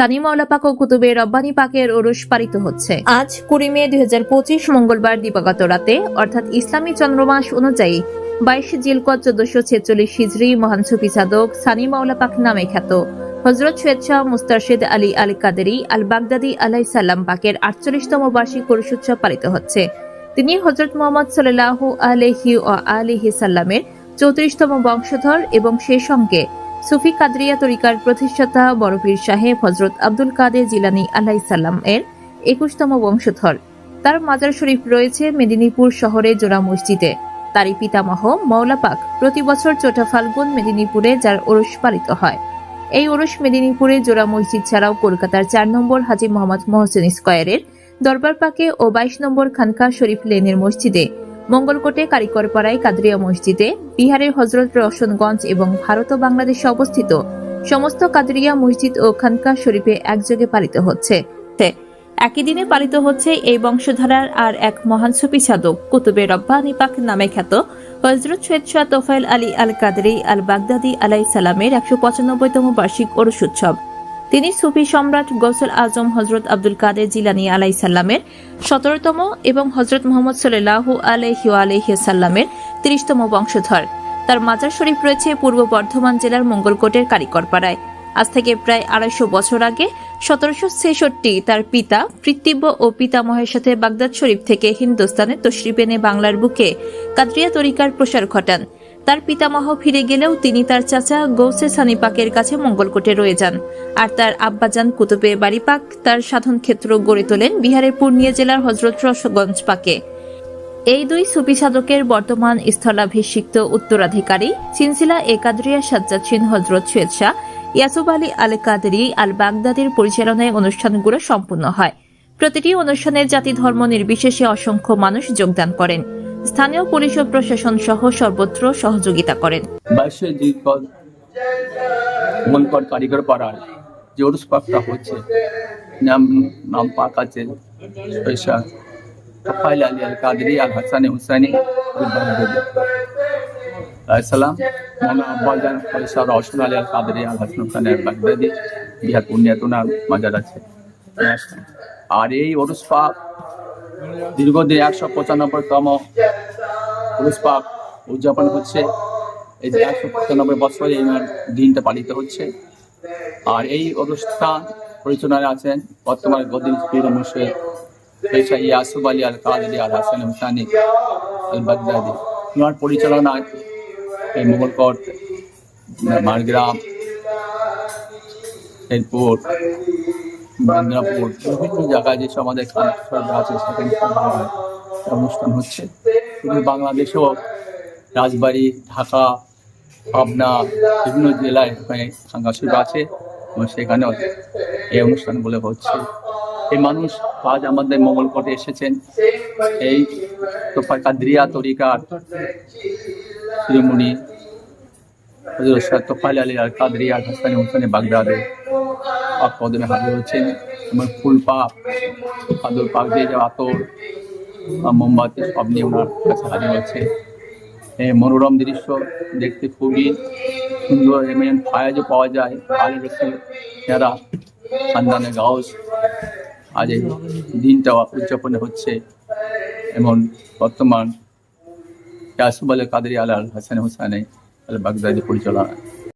সানি পাক ও কুতুবে রব্বানি পাকের ওরস পালিত হচ্ছে। আজ কুড়ি মে দুই মঙ্গলবার দিবাগত রাতে, অর্থাৎ ইসলামী চন্দ্রমাস অনুযায়ী বাইশে জিলকত চোদ্দশো ছেচল্লিশ মহান সুফি সাধক পাক নামে খ্যাত। হজরত শাহ আলী আল কাদেরি আল বাগদাদি আলাই সাল্লাম পাকের আটচল্লিশতম বার্ষিক পুরুষ উৎসব পালিত হচ্ছে। তিনি হজরত মোহাম্মদ সাল্লাহ আলহি ও আলিহি সাল্লামের চৌত্রিশতম বংশধর এবং সেই সঙ্গে সুফি কাদরিয়া তরিকার প্রতিষ্ঠাতা বড়পীর সাহেব হজরত আব্দুল কাদের জিলানি আলাইসাল্লাম এর একুশতম বংশধর। তার মাজার শরীফ রয়েছে মেদিনীপুর শহরে জোড়া মসজিদে। তারই পিতামহ মৌলা পাক প্রতি বছর চোঠা ফাল্গুন মেদিনীপুরে যার ওরস পালিত হয়। এই ওরস মেদিনীপুরে জোড়া মসজিদ ছাড়াও কলকাতার চার নম্বর হাজি মোহাম্মদ মহসেন স্কয়ারের দরবার পাকে ও বাইশ নম্বর খানকা শরীফ লেনের মসজিদে মঙ্গলকোটে কারিকরপাড়ায় কাদরিয়া মসজিদে, বিহারের হজরত রওশনগঞ্জ এবং ভারত ও বাংলাদেশে অবস্থিত সমস্ত কাদরিয়া মসজিদ ও খানকা শরীফে একযোগে পালিত হচ্ছে। একই দিনে পালিত হচ্ছে এই বংশধারার আর এক মহান সুফি সাধক, কুতুবে রব্বানি পাক নামে খ্যাত হজরত সৈয়দ শাহ তোফাইল আলী আল কাদরি আল বাগদাদি আলাই সালামের একশো পঁচানব্বইতম বার্ষিক ওরস উৎসব। তিনি সুফি সম্রাট গৌসল আজম হজরত আব্দুল কাদের জিলানি আলাই সাল্লামের সতেরোতম এবং হজরত মোহাম্মদ সাল্লাহ আলহি আলহি সাল্লামের তিরিশতম বংশধর। তার মাজার শরীফ রয়েছে পূর্ব বর্ধমান জেলার মঙ্গলকোটের কারিকরপাড়ায়। আজ থেকে প্রায় আড়াইশো বছর আগে সতেরোশো ছেষট্টি তার পিতা পৃথিব্য ও পিতামহের সাথে বাগদাদ শরীফ থেকে হিন্দুস্তানে তশরিফ এনে বাংলার বুকে কাদরিয়া তরিকার প্রসার ঘটান। তার পিতামহ ফিরে গেলেও তিনি তার চাচা গৌসে সানিপাকের কাছে মঙ্গলকোটে রয়ে যান। আর তার আব্বাজান কুতুবে বাড়িপাক তার সাধন ক্ষেত্র গড়ে তোলেন বিহারের পূর্ণিয়া জেলার হজরত রসগঞ্জ পাকে। এই দুই সুফি সাধকের বর্তমান স্থলাভিষিক্ত উত্তরাধিকারী সিনসিলা এ কাদরিয়া সাজ্জাদ হজরত সৈয়দ শাহ, ইয়াসুব আলী আল কাদরি আল বাগদাদের পরিচালনায় অনুষ্ঠানগুলো সম্পূর্ণ হয়। প্রতিটি অনুষ্ঠানের জাতি ধর্ম নির্বিশেষে অসংখ্য মানুষ যোগদান করেন। স্থানীয় ও প্রশাসন সহ সর্বত্র সহযোগিতা করেন। বাইশে মনকর কারিগর পাড়ার যে হচ্ছে, নাম নাম পাক আছে, পয়সা কফাইল আলী আল কাদরি, আল হাসানি হুসাইনি পয়সা আলী আল কাদরি, আল হাসান হুসাইন, আল বাগদাদি বিহার পুণ্যাত মাজার আছে। আর এই ওরস পাক দীর্ঘদিন একশো পঁচানব্বইতম পুরুষ পাক উদযাপন হচ্ছে। এই যে একশো পঁচানব্বই বছরে এই দিনটা পালিত হচ্ছে। আর এই অনুষ্ঠান পরিচালনায় আছেন বর্তমানে গদিন পীর মুর্শিদ পেশা ইয়াসুব আলী আল কাদি আল হাসান হুসানি আল বাগদাদি ওনার পরিচালনায় এই মোগলকট মারগ্রাম এরপর মেদিনীপুর বিভিন্ন জায়গায় যেসব আমাদের খান আছে, সেখানে অনুষ্ঠান হচ্ছে। শুধু বাংলাদেশেও, রাজবাড়ি, ঢাকা, পাবনা, বিভিন্ন জেলায় ওখানে সাংঘাসিক আছে এবং সেখানেও এই অনুষ্ঠানগুলো হচ্ছে। এই মানুষ আজ আমাদের মঙ্গলকোটে এসেছেন। এই তোফা কাদরিয়া তরিকার শ্রীমণি ফুল পাক দিয়ে যে আতর মোমবাতি সব নিয়ে ওনার কাছে হাজির এই মনোরম দৃশ্য, দেখতে খুবই সুন্দর। এমন ফায়াজও পাওয়া যায়। আলী রসুল যারা গাউস। আজ এই দিনটা উদযাপন হচ্ছে। এমন বর্তমান ইয়াসুব কাদরি আল হাসান হোসেন বাগদাদি পরিচালনা